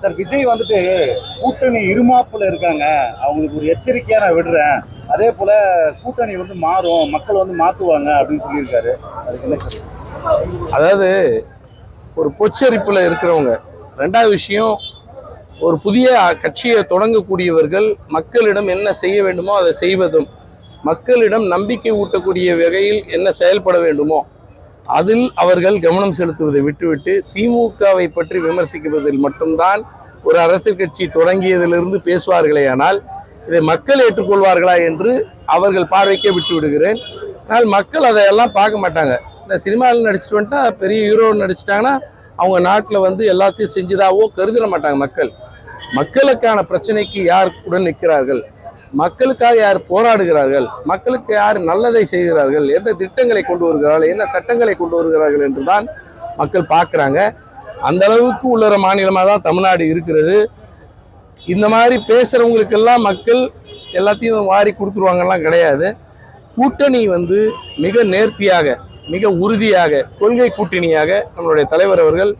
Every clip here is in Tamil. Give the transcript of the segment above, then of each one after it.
சார் விஜய் வந்துட்டு கூட்டணி இருமாப்புல இருக்காங்க. அவங்களுக்கு ஒரு எச்சரிக்கையா நான் விடுறேன். அதே போல கூட்டணி வந்து மாறும். மக்கள் வந்து மாத்துவாங்க அப்படின்னு சொல்லியிருக்காரு. அதுக்கு என்ன அதாவது ஒரு பொச்சரிப்பில் இருக்கிறவங்க. ரெண்டாவது விஷயம் ஒரு புதிய கட்சியை தொடங்கக்கூடியவர்கள் மக்களிடம் என்ன செய்ய வேண்டுமோ அதை செய்வதும் மக்களிடம் நம்பிக்கை ஊட்டக்கூடிய வகையில் என்ன செயல்பட வேண்டுமோ அதில் அவர்கள் கவனம் செலுத்துவதை விட்டுவிட்டு திமுகவை பற்றி விமர்சிக்குவதில் மட்டும்தான் ஒரு அரசியல் கட்சி தொடங்கியதிலிருந்து பேசுவார்களே ஆனால் இதை மக்கள் ஏற்றுக்கொள்வார்களா என்று அவர்கள் பார்வைக்கே விட்டு விடுகிறேன் ஆனால் மக்கள் அதையெல்லாம் பார்க்க மாட்டாங்க. இந்த சினிமாவில் நடிச்சிட்டு வந்துட்டா பெரிய ஹீரோ நடிச்சிட்டாங்கன்னா அவங்க நாட்டில் வந்து எல்லாத்தையும் செஞ்சதாவோ கருதிட மாட்டாங்க மக்கள். மக்களுக்கான பிரச்சனைக்கு யார் உடன் நிற்கிறார்கள்? மக்களுக்காக யார் போராடுகிறார்கள்? மக்களுக்கு யார் நல்லதை செய்கிறார்கள்? எந்த திட்டங்களை கொண்டு வருகிறார்கள்? என்ன சட்டங்களை கொண்டு வருகிறார்கள் என்று தான் மக்கள் பார்க்குறாங்க. அந்த அளவுக்கு உள்ள மாநிலமாக தான் தமிழ்நாடு இருக்கிறது. இந்த மாதிரி பேசுகிறவங்களுக்கெல்லாம் மக்கள் எல்லாத்தையும் வாரி கொடுத்துருவாங்கலாம் கிடையாது. கூட்டணி வந்து மிக நேர்த்தியாக மிக உறுதியாக கொள்கை கூட்டணியாக நம்மளுடைய தலைவர் அவர்கள்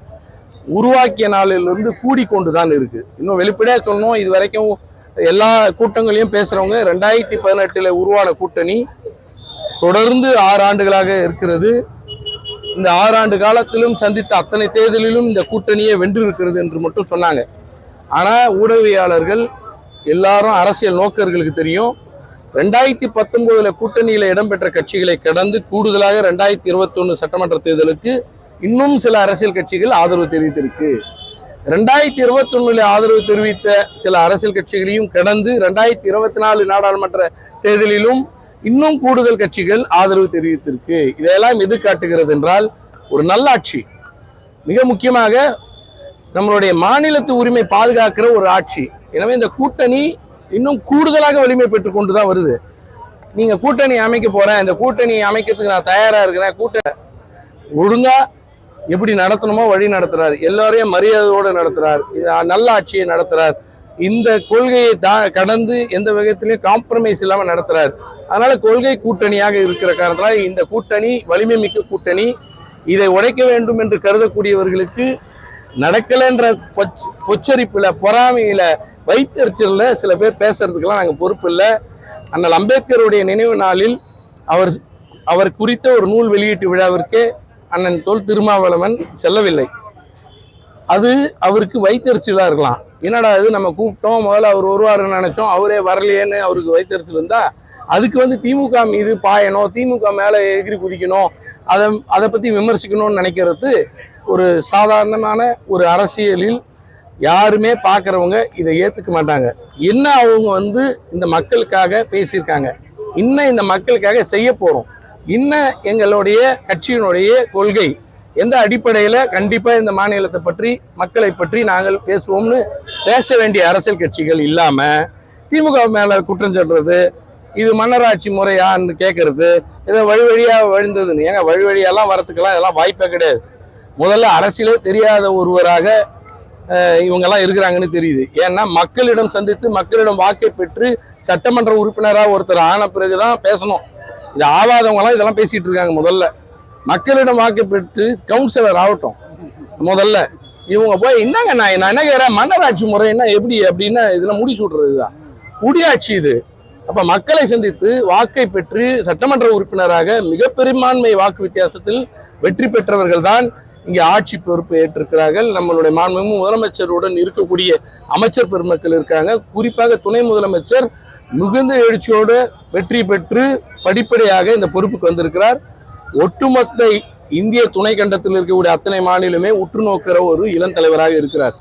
உருவாக்கிய நாளிலிருந்து கூடிக்கொண்டு தான் இருக்குது இன்னும் வெளிப்படையாக சொல்லணும் இது வரைக்கும் எல்லா கூட்டங்களையும் பேசுகிறவங்க ரெண்டாயிரத்தி பதினெட்டில் உருவான கூட்டணி தொடர்ந்து ஆறு ஆண்டுகளாக இருக்கிறது. இந்த ஆறாண்டு காலத்திலும் சந்தித்த அத்தனை தேர்தலிலும் இந்த கூட்டணியை வென்று இருக்கிறது என்று மட்டும் சொன்னாங்க. ஆனால் ஊடகவியாளர்கள் எல்லாரும் அரசியல் நோக்கர்களுக்கு தெரியும். ரெண்டாயிரத்தி பத்தொன்பதுல கூட்டணியில் இடம்பெற்ற கட்சிகளை கடந்து கூடுதலாக ரெண்டாயிரத்தி இருபத்தொன்னு சட்டமன்ற தேர்தலுக்கு இன்னும் சில அரசியல் கட்சிகள் ஆதரவு தெரிவித்திருக்கு. ரெண்டாயிரத்தி இருபத்தொன்னுல ஆதரவு தெரிவித்த சில அரசியல் கட்சிகளையும் கடந்து ரெண்டாயிரத்தி இருபத்தி நாலு நாடாளுமன்ற தேர்தலிலும் இன்னும் கூடுதல் கட்சிகள் ஆதரவு தெரிவித்திருக்கு. இதையெல்லாம் எது காட்டுகிறது என்றால் ஒரு நல்லாட்சி மிக முக்கியமாக நம்மளுடைய மாநிலத்து உரிமை பாதுகாக்கிற ஒரு ஆட்சி. எனவே இந்த கூட்டணி இன்னும் கூடுதலாக வலிமை பெற்று கொண்டு தான் வருது. நீங்கள் கூட்டணி அமைக்க போகிறேன் இந்த கூட்டணி அமைக்கிறதுக்கு நான் தயாராக இருக்கிறேன் கூட்ட ஒழுங்காக எப்படி நடத்தணுமோ வழி நடத்துறார். எல்லாரையும் மரியாதையோடு நடத்துறார். நல்ல ஆட்சியை நடத்துறார். இந்த கொள்கையை தா கடந்து எந்த விதத்திலையும் காம்ப்ரமைஸ் இல்லாமல் நடத்துறார். அதனால கொள்கை கூட்டணியாக இருக்கிற காரணத்தினால இந்த கூட்டணி வலிமை மிக்க கூட்டணி இதை உடைக்க வேண்டும் என்று கருதக்கூடியவர்களுக்கு நடக்கலைன்ற பொச் பொச்சரிப்பில் பொறாமையில் வைத்தறிச்சலில் சில பேர் பேசுறதுக்கெல்லாம் நாங்கள் பொறுப்பு இல்லை. அண்ணல் அம்பேத்கருடைய நினைவு நாளில் அவர் அவர் குறித்த ஒரு நூல் வெளியீட்டு விழாவிற்கு அண்ணன் தோல் திருமாவளவன் செல்லவில்லை. அது அவருக்கு வைத்தறிச்சலாக இருக்கலாம். என்னடா இது நம்ம கூப்பிட்டோம் முதல்ல அவர் வருவாருன்னு நினச்சோம் அவரே வரலையேன்னு அவருக்கு வைத்தறிச்சல் இருந்தா அதுக்கு வந்து திமுக மீது பாயணும் திமுக மேலே எகிரி குதிக்கணும் அதை அதை பற்றி விமர்சிக்கணும்னு நினைக்கிறது ஒரு சாதாரணமான ஒரு அரசியலில் யாருமே பார்க்குறவங்க இதை ஏற்றுக்க மாட்டாங்க. என்ன அவங்க வந்து இந்த மக்களுக்காக பேசியிருக்காங்க. இன்னும் இந்த மக்களுக்காக செய்ய போகிறோம் இன்னும் எங்களுடைய கட்சியினுடைய கொள்கை எந்த அடிப்படையில் கண்டிப்பாக இந்த மாநிலத்தை பற்றி மக்களை பற்றி நாங்கள் பேசுவோம்னு பேச வேண்டிய அரசியல் கட்சிகள் இல்லாமல் திமுக மேலே குற்றம் சொல்கிறது இது மன்னராட்சி முறையான்னு கேட்கறது இதை வழி வழியாக வழிந்ததுன்னு. ஏங்க வழி வழியெல்லாம் வரத்துக்கெல்லாம் இதெல்லாம் வாய்ப்பே கிடையாது. முதல்ல அரசியலே தெரியாத ஒருவராக இவங்கெல்லாம் இருக்கிறாங்கன்னு தெரியுது. ஏன்னா மக்களிடம் சந்தித்து மக்களிடம் வாக்கை பெற்று சட்டமன்ற உறுப்பினராக ஒருத்தர் ஆன பிறகுதான் பேசணும். இது ஆவாதவங்கலாம் இதெல்லாம் பேசிட்டு இருக்காங்க முதல்ல. மக்களிடம் வாக்கு பெற்று கவுன்சிலர் ஆகட்டும். முதல்ல. இவங்க போய் என்னங்க நான் நான் என்ன கேட்குறேன்? மன்னராட்சி முறை என்ன எப்படி அப்படின்னா இதில் முடிச்சு விட்றது தான் குடியாட்சி இது. அப்போ மக்களை சந்தித்து வாக்கை பெற்று சட்டமன்ற உறுப்பினராக மிக பெரும்பான்மை வாக்கு வித்தியாசத்தில் வெற்றி பெற்றவர்கள் தான் இங்கே ஆட்சி பொறுப்பு ஏற்றிருக்கிறார்கள். நம்மளுடைய மாண்புமும் முதலமைச்சருடன் இருக்கக்கூடிய அமைச்சர் பெருமக்கள் இருக்காங்க. குறிப்பாக துணை முதலமைச்சர் மிகுந்த எழுச்சியோடு வெற்றி பெற்று படிப்படியாக இந்த பொறுப்புக்கு வந்திருக்கிறார். ஒட்டுமொத்த இந்திய துணை கண்டத்தில் இருக்கக்கூடிய அத்தனை மாநிலமே உற்று நோக்கிற ஒரு இளம் தலைவராக இருக்கிறார்.